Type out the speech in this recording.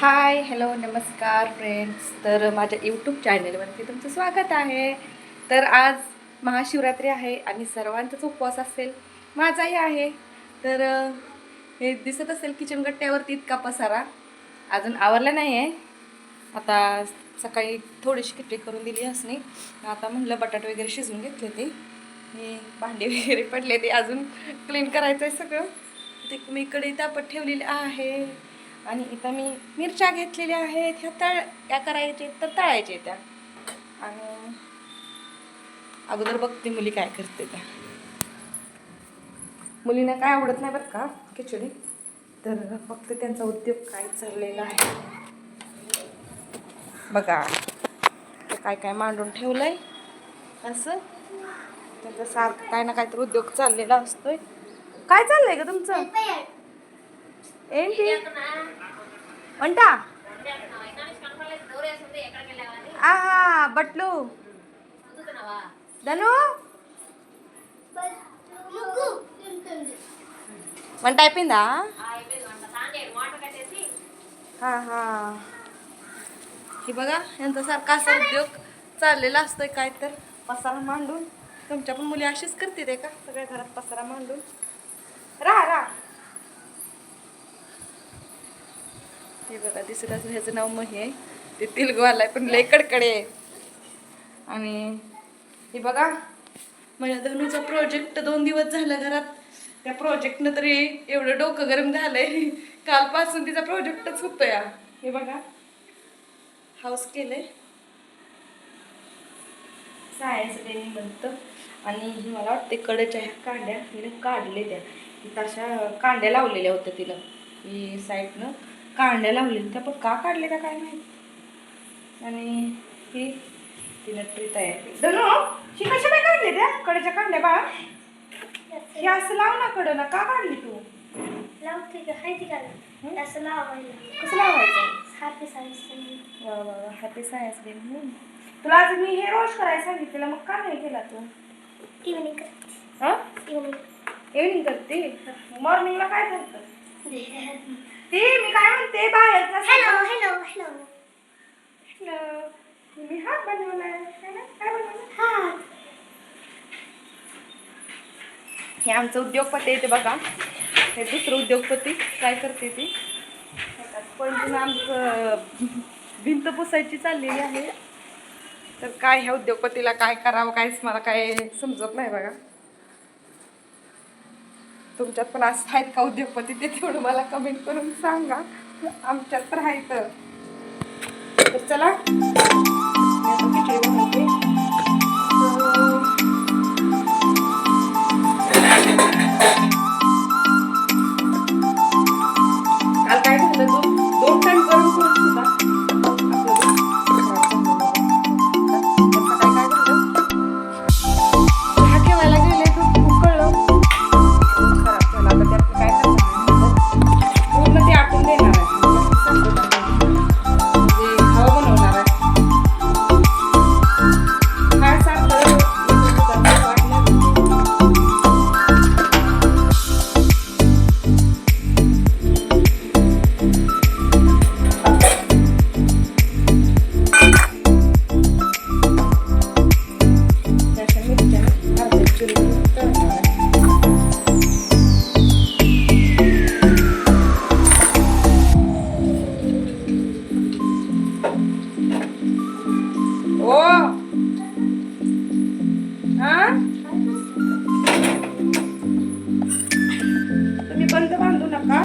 Hi hello नमस्कार friends तर माझ्या यूट्यूब चॅनलवरती तुमचं स्वागत आहे. तर आज महाशिवरात्री आहे आणि सर्वांचाच उपवास असेल माझाही आहे. तर हे दिसत असेल किचन गट्ट्यावरती इतका पसारा. अजून आवरला नाही आहे आता सकाळी थोडीशी खिचडी करून दिली असणे आता म्हणलं बटाटे वगैरे शिजवून घेतले ते हे भांडे वगैरे पडले ते अजून क्लीन करायचं आहे सगळं. ते मी इकडे तापत ठेवलेले आहे. आणि इथं मी मिरच्या घेतलेल्या आहेत ह्या तळ या करायचे तर तळायचे त्या. आणि अगोदर बघते मुली काय करते त्या. मुलींना काय आवडत नाही बरं का खिचडी तर फक्त त्यांचा उद्योग काय चाललेला आहे. बघा ते काय काय मांडून ठेवलंय. असं. त्यांचा सारखं काय ना काहीतरी उद्योग चाललेला असतोय. काय चाललंय का तुमचं? ఏంటి వంట ఆహా బట్లు ధను వంట అయిపోయిందా हा हा हे बघा यांचा सारखा असा उद्योग चाललेला असतोय काय तर पसारा मांडून तुमच्या पण मुली अशीच करते ते का सगळ्या घरात पसारा मांडून राहा राहा हे बघा दिसत असं ह्याचं नाव मही आहे. ते तिलगवाला आहे पण लय कडकडे आहे. आणि हे बघा माझ्या धनूचा प्रोजेक्ट दोन दिवस झाला घरात. त्या प्रोजेक्टनं तरी एवढं डोकं गरम झालंय. कालपासून तिचा प्रोजेक्टच होतो या हे बघा हाऊस केलंय. सायन्स डे म्हणतं. आणि मला वाटते कडच्या ह्या कांड्या तिने काढले त्या. अशा कांड्या लावलेल्या होत्या तिला ही साईडनं कांड्या लावलेल्या त्या पण का काढले त्या काय माहिती? आणि ही तिनं ट्री तयार केली. धनु ही कशा काय काढली त्या कडेच्या कांड्या बाळा. हे असं लाव ना कडं ना का काढली तू? कसं लावायचं? वा वा वा. हॅपी सायन्स डे म्हणून. तुला आज मी हे रोज करायला सांगितलेलं मग का नाही केला तू? हा? इव्हनिंग करते? मॉर्निंगला काय करतं ते मी काय म्हणते? बाहेर हॅलो मी हात बनवलाय है? काय बनवलं? हे आमचं उद्योगपती आहे ते बघा. हे दुसरं उद्योगपती. काय करते ती? पण आमचं भिंत पुसायची चाललेली आहे. तर काय ह्या उद्योगपतीला काय करावं काहीच मला काय समजत नाही बघा. तुमच्यात पण असं आहेत का उद्योगपती? ते तेवढं मला कमेंट करून सांगा. आमच्यात तर आहे तर चला.